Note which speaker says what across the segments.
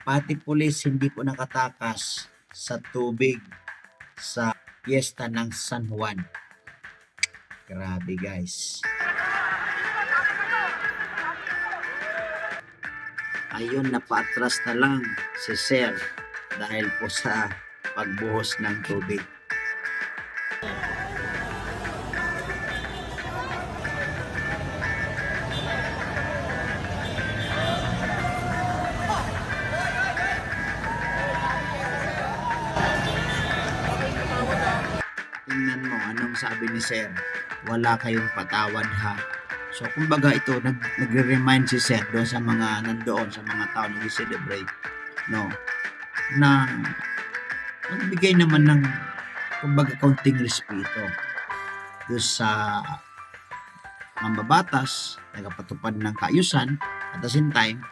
Speaker 1: pati pulis hindi po nakatakas sa tubig sa piyesta ng San Juan. Grabe guys. Ayun, napaatras na lang si Sir dahil po sa pagbuhos ng tubig. Anong sabi ni Sir? Wala kayong patawad ha. So, kumbaga ito, nag, nagre-remind si Sir doon sa mga nandoon, sa mga tao na celebrate no? Na magbigay naman ng, kumbaga, kaunting respeto doon sa mambabatas, nagpatupad ng kaayusan, at the same time,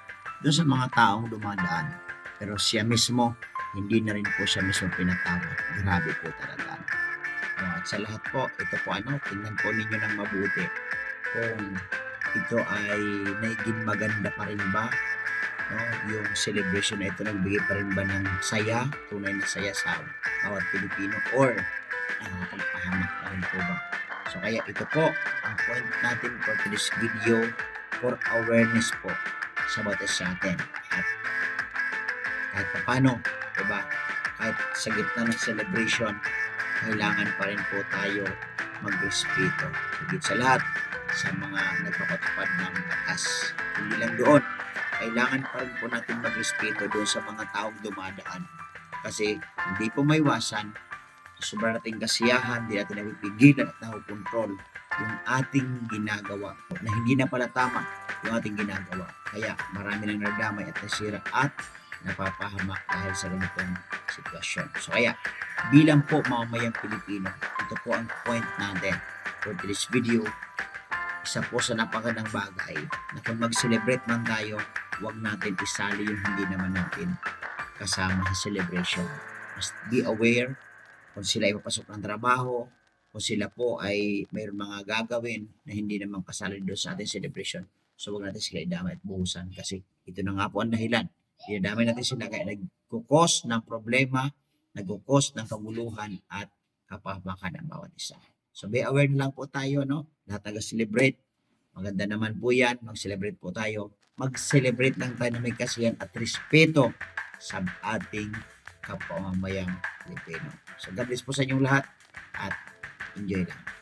Speaker 1: doon sa mga taong dumadaan. Pero siya mismo, hindi na rin po siya mismo pinatawad. Grabe po talaga. At sa lahat po, ito po ano, tingnan po ninyo ng mabuti kung ito ay naging maganda pa rin ba no, yung celebration na ito nagbigay pa rin ba ng saya, tunay na saya sa bawat Pilipino or nakakapagpahamak na rin po ba? So kaya ito po ang point natin for this video for awareness po sa bawat isa sa atin. At kahit pa paano, diba? Kahit sa gitna ng celebration, kailangan pa rin po tayo magrespeto. Higit sa lahat, sa mga nagpapatupad ng batas. Hindi lang doon, kailangan pa rin po natin magrespeto doon sa mga taong dumadaan. Kasi hindi po maiwasan, sa sobrang nating kasiyahan, hindi natin napipigilan at nakukontrol yung ating ginagawa na hindi na pala tama yung ating ginagawa. Kaya marami nang nadamay at nasira at napapahamak dahil sa ganitong sitwasyon. So kaya, bilang po mamamayang Pilipino, ito po ang point natin for this video. Isa po sa napakagandang bagay na kung mag-celebrate man tayo, huwag natin isali yung hindi naman natin kasama sa celebration. Just be aware kung sila ay papasok ng trabaho, kung sila po ay mayroon mga gagawin na hindi naman kasali doon sa ating celebration. So huwag natin sila idamay at buhusan kasi ito na nga po ang dahilan. Dinadamay natin sila kaya nagkukos ng problema, nagkukos ng kaguluhan at kapahamakan ng bawat isa. So be aware na lang po tayo, no? Lahat taga-celebrate. Maganda naman po yan. Mag-celebrate po tayo. Mag-celebrate lang tayo na may kasiyan at respeto sa ating kapamamayang Pilipino. So God bless po sa inyong lahat at enjoy lang.